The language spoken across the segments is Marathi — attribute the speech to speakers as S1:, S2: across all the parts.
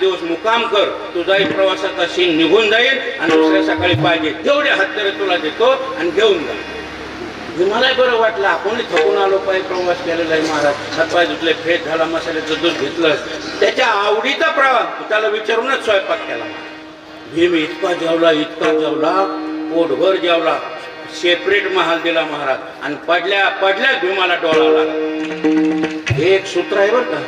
S1: दिवस मुकाम कर. तुझाही प्रवासाचा शीन निघून जाईल आणि दुसऱ्या सकाळी पाहिजे तेवढे हत्यारे तुला देतो आणि घेऊन जा. मलाही बरं वाटलं. आपणही थकून आलो पाहिजे प्रवास केलेला आहे महाराज. हातपाय धुतले फेट झाला मसाल्याचं दूध घेतलं. त्याच्या आवडीचा प्रवास. त्याला विचारूनच स्वयंपाक केला. भीम इतका जेवला इतका जेवला. पोटभर जेवला. सेपरेट महाल दिला महाराज. आणि पडल्या पडल्या भीमाला डोळा लागला. हे एक सूत्र आहे बरं का?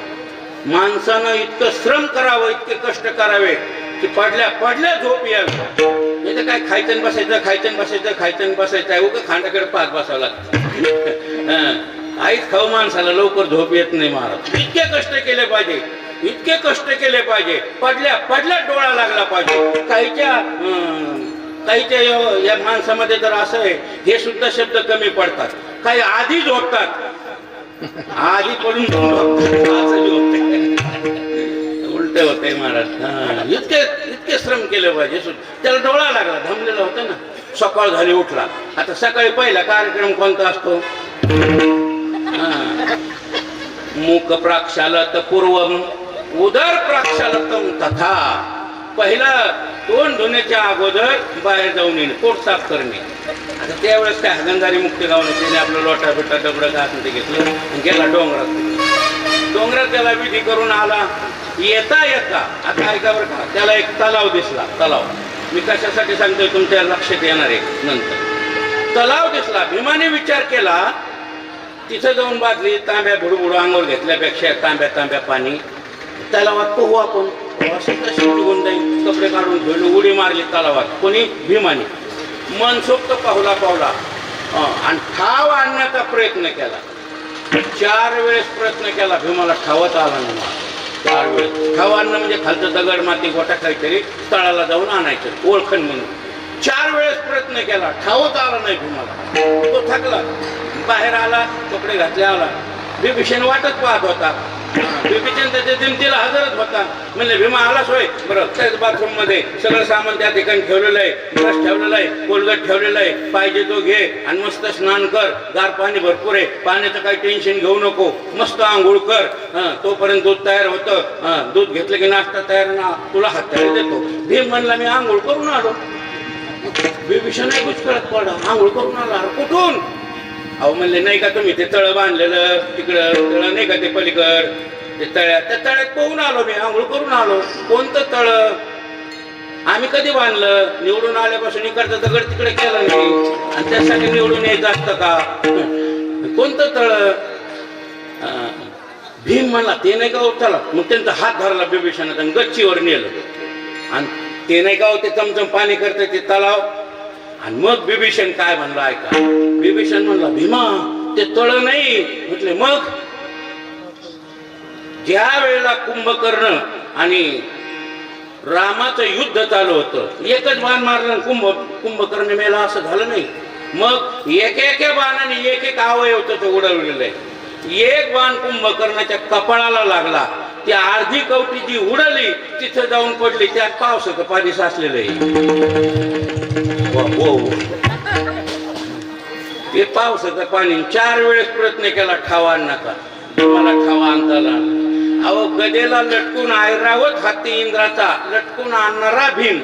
S1: माणसानं इतकं श्रम करावं इतके कष्ट करावे की पडल्या पडल्या झोप यावी. नाही तर काय खायचं बसायचं खायचं बसायचं खायचं बसायचं आहे उगं खांडाकडे पाच बसावं लागतं. आईच खाऊ माणसाला लवकर झोप येत नाही महाराज. इतके कष्ट केले पाहिजे इतके कष्ट केले पाहिजे पडल्या पडल्या डोळा लागला पाहिजे. काहीच्या अं, काहीच्या या- या माणसामध्ये तर असं आहे हे सुद्धा शब्द कमी पडतात. काही आधी झोपतात आधी पडून उलट होते महाराज. इतके इतके श्रम केले पाहिजे. त्याला डोळा लागला धमलेला होता ना. सकाळ झाली उठला. आता सकाळी पहिला कार्यक्रम कोणता असतो? हा. मूक प्राक्षालत पूर्वम उदर प्राक्षालतम तथा. पहिला तोंड धुण्याच्या अगोदर बाहेर जाऊन येणे पोट साफ करणे. आता त्यावेळेस त्या हगंदारी मुक्ती गावला त्याने आपलं लोटा बिटा डबडं का ते घेतलं आणि गेला डोंगरात. डोंगरात त्याला विधी करून आला. येता येता. आता ऐका बरं का त्याला एक तलाव दिसला तलाव. मी कशासाठी सांगतोय तुमच्या लक्षात येणार आहे नंतर. तलाव दिसला भीमाने विचार केला. तिथं जाऊन बाजली तांब्या बुडबुड अंगावर घेतल्यापेक्षा तांब्या तांब्या पाणी. तलावात पोहू आपण. निघून जाईल? कपडे काढून घेऊन उडी मारली तलावात. कोणी? भीमाने. मनसोक्त पावला पावला आणि ठाव आणण्याचा प्रयत्न केला. चार वेळेस प्रयत्न केला भीमाला ठावत आला नाही मला. चार वेळेस. ठाव आणणं म्हणजे खालचं दगड माती गोटा काहीतरी तळाला जाऊन आणायचं ओळखण म्हणून. चार वेळेस प्रयत्न केला ठावत आला नाही भीमाला. तो थकला. बाहेर आला कपडे घातले आला. बिभीषण वाटत पाहत होता. त्याच्या दिमतीला हजरच होता. म्हणले भीमा आलाच होय? बरं. त्याच बाथरूममध्ये सगळं सामान त्या ठिकाणी ठेवलेलं आहे. ब्रश ठेवलेलं आहे. कोलगट ठेवलेलं आहे. पाहिजे तो घे आणि मस्त स्नान कर. गार पाणी भरपूर आहे. पाण्याचं काही टेन्शन घेऊ नको. मस्त आंघोळ कर. तोपर्यंत दूध तयार होतं. दूध घेतलं की नाश्ता तयार ना तुला हात तयार देतो. भीम म्हणला मी आंघोळ करून आलो. बिभीषण नाही कुछ पडा आंघोळ करून आला. कुठून? अहो म्हणले नाही का तुम्ही ते तळ बांधलेलं तिकडं? तळ नाही का ते पलीकड? ते तळ्यात त्या तळ्यात पोहून आलो मी आंघोळ करून आलो. कोणतं तळ? आम्ही कधी बांधलं? निवडून आल्यापासून इकडचं दगड तिकडे केलं नाही. आणि त्यासाठी निवडून यायचं असतं का? कोणतं तळ? भीम म्हणला ते नाही का हो, चला. मग त्यांचा हात धरला बिभीषणात गच्चीवर नेलं. आणि ते नाही का हो, ते चमचम पाणी करते ते तलाव. आणि मग बिभीषण काय म्हणलं ऐका. बिभीषण म्हणला भीमा ते तळ नाही. म्हटले मग? ज्या वेळेला कुंभकर्ण आणि रामाचं युद्ध चालू होतं एकच बाण मारलं कुंभ कुंभकर्ण मेला असं झालं नाही. मग एक एक बाणाने एक एक अवयव त्याचं उडवलेलं. आहे एक बाण कुंभकर्णाच्या कपाळाला लागला. ती अर्धी कवटी जी उडली तिथं जाऊन पडली त्यात पावसाचं पाणी साचलेलं आहे. हे ते पावसाचं पाणी. चार वेळेस प्रयत्न केला खावा नका. मला खावा आणता आला अहो गदेला लटकून आयरावत हाती इंद्राचा लटकून आणणारा भीम.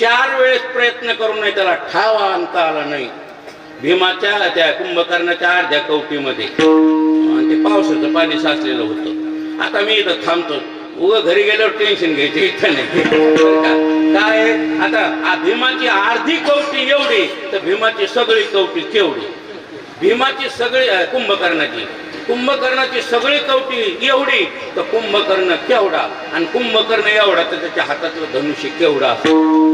S1: चार वेळेस प्रयत्न करून नाही त्याला ठावा आणता आला नाही. भीमाच्या त्या कुंभकर्णाच्या अर्ध्या कवटीमध्ये. आणि ते पावसाचं पाणी साचलेलं होतं. आता मी इथं थांबतो. उग घरी गेल्यावर टेन्शन घ्यायचं इथं नाही. काय आता भीमाची अर्धी कवटी एवढी तर भीमाची सगळी कवटी केवढी भीमाची सगळी कुंभकर्णाची. कुंभकर्णाची सगळी कवटी एवढी तर कुंभकर्ण केवढा? आणि कुंभकर्ण एवढा तर त्याच्या हातातलं धनुष्य केवढा असेल?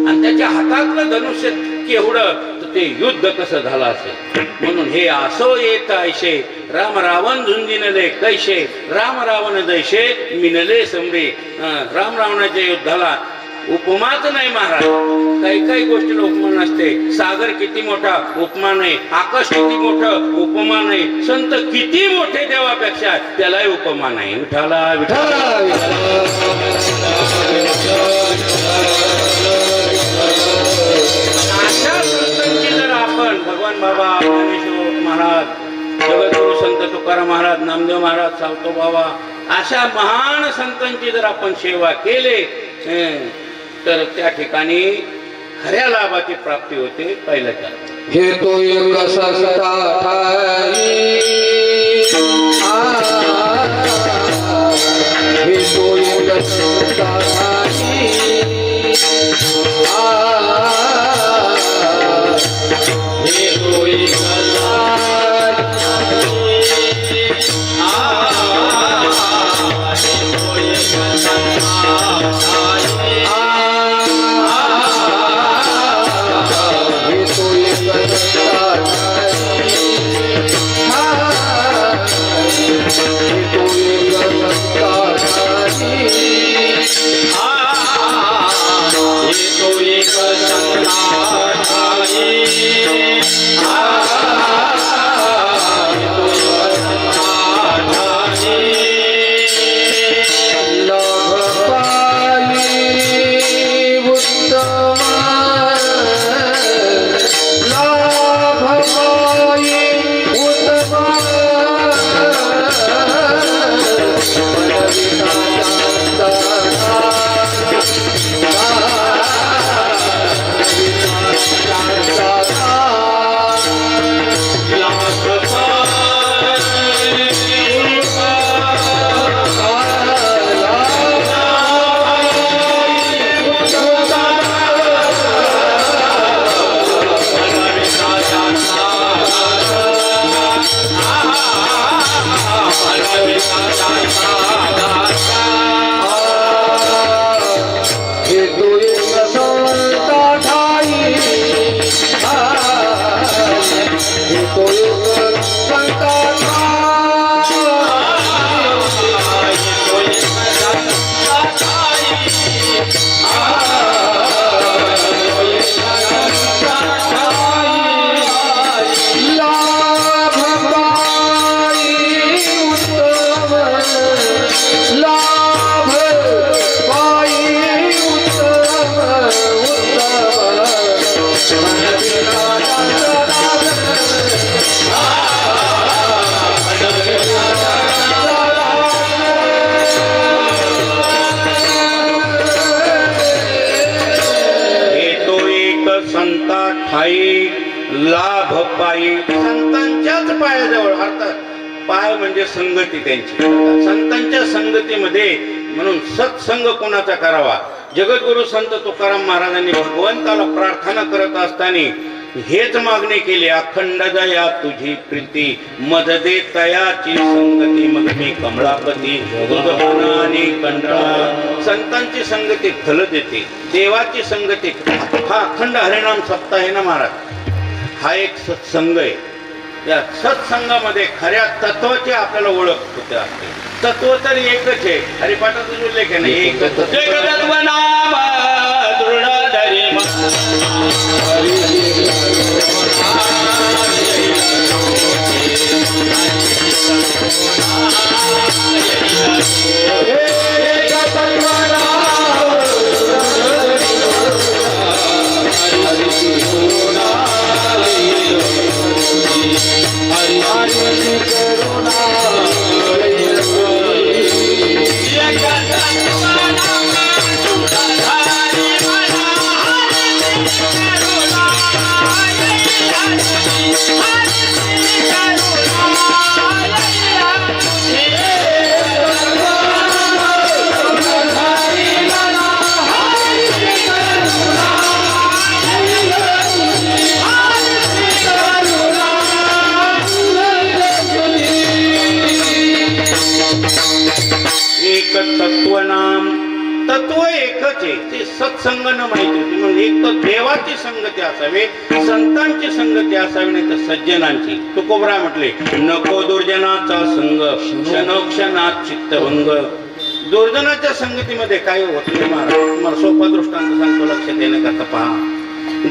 S1: आणि त्याच्या हातातलं धनुष्य केवढं तर ते युद्ध कसं झालं असेल? म्हणून हे असो येत ऐशे राम रावण झुंजिनले कैशे राम रावण दैशे मिनले समरे राम रावणाच्या युद्धाला उपमाच नाही महाराज. काही काही गोष्टीला उपमान असते सागर किती मोठा उपमान आहे आकाश किती मोठं उपमान आहे संत किती मोठे देवापेक्षा त्यालाही उपमान आहे विठाला विठाला. अशा संतांची जर आपण भगवान बाबा ज्ञानेश्वर महाराज जगद्गुरु संत तुकाराम महाराज नामदेव महाराज सावतो बाबा अशा महान संतांची जर आपण सेवा केले तर त्या ठिकाणी खऱ्या लाभाची प्राप्ती होते पहिल्या चार
S2: हे तो एक हे तो
S1: म्हणजे संगती त्यांची. संतांच्या संगतीमध्ये म्हणून सत्संग कोणाचा करावा? जगद्गुरु संत तुकाराम महाराजांनी भगवंताला प्रार्थना करत असताना हेच मागणी केली अखंड दया तुझी प्रीती मद दे तयाची संगती मग मी कमळापती आणि कंडळा. संतांची संगती फल देते देवाची संगती. हा अखंड हरिनाम सप्ताह आहे ना महाराज? हा एक सत्संग आहे. या सत्संगामध्ये खऱ्या तत्वाची आपल्याला ओळख होते असते. तत्व तर एकच आहे. हरिपाठाचा उल्लेख आहे ना जगदत्व नाम दृढ धरी एक एकच ते सत्संग न माहिती होती. म्हणून एक तर देवाची संगती असावी संतांची संगती असावी नाही तर सज्जनांची. तुकोबरा म्हटले नको दुर्जनाचा संग क्षणोक्षणात चित्तभंग. दुर्जनाच्या संगतीमध्ये काय होत नाही महाराज? तुम्हाला सोपा दृष्टांत सांगतो लक्षात येण्याकरता पहा.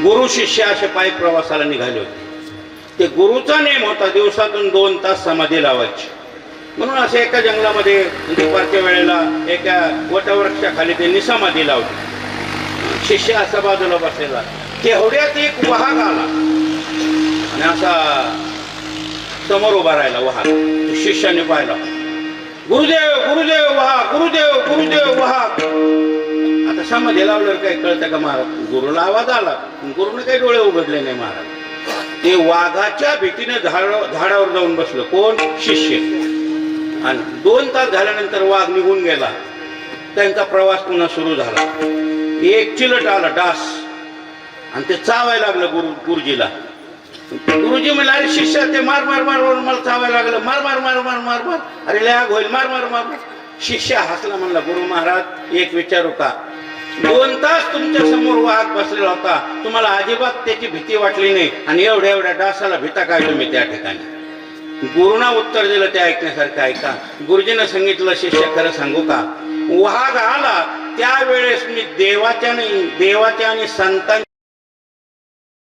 S1: गुरु शिष्य असे पायी प्रवासाला निघाले होते. ते गुरुचा नेम होता दिवसातून दोन तास समाधी लावायची. म्हणून असं एका जंगलामध्ये म्हणजे दुपारच्या वेळेला एका वटवृक्षाखाली त्यांनी समाधी लावली शिष्य असा बाजूला बसलेला. तेवढ्यात एक वाहक आला. आणि असा समोर उभा राहिला वाहक शिष्याने पाहिला. गुरुदेव गुरुदेव वाहा गुरुदेव गुरुदेव वाघ आता समाधी लावल्यावर काय कळतं का महाराज? गुरुला आवाज आला. गुरुने काही डोळे उघडले नाही महाराज. ते वाघाच्या भीतीने झाड झाडावर जाऊन बसलं. कोण? शिष्य. आणि दोन तास झाल्यानंतर वाघ निघून गेला. त्यांचा प्रवास पुन्हा सुरू झाला. एक चिलट आला डास. आणि ते चावायला लागलं गुरु गुरुजीला. गुरुजी म्हणले अरे शिष्य ते मार मार मार मार मला चावायला लागलं. मार मार मार मार मार मार. अरे लॅग होईल. मार मार मार मार. शिष्य हसला म्हणला गुरु महाराज एक विचारू का? दोन तास तुमच्यासमोर वाघ बसलेला होता. तुम्हाला अजिबात त्याची भीती वाटली नाही. आणि एवढ्या एवढ्या डासाला भीता काय तुम्ही त्या ठिकाणी. गुरुना उत्तर दिलं ते ऐकण्यासारखं ऐका. गुरुजीनं सांगितलं शिष्य खरं सांगू का? वाघ आला. त्यावेळेस मी देवाच्या नाही देवाच्या आणि संतांच्या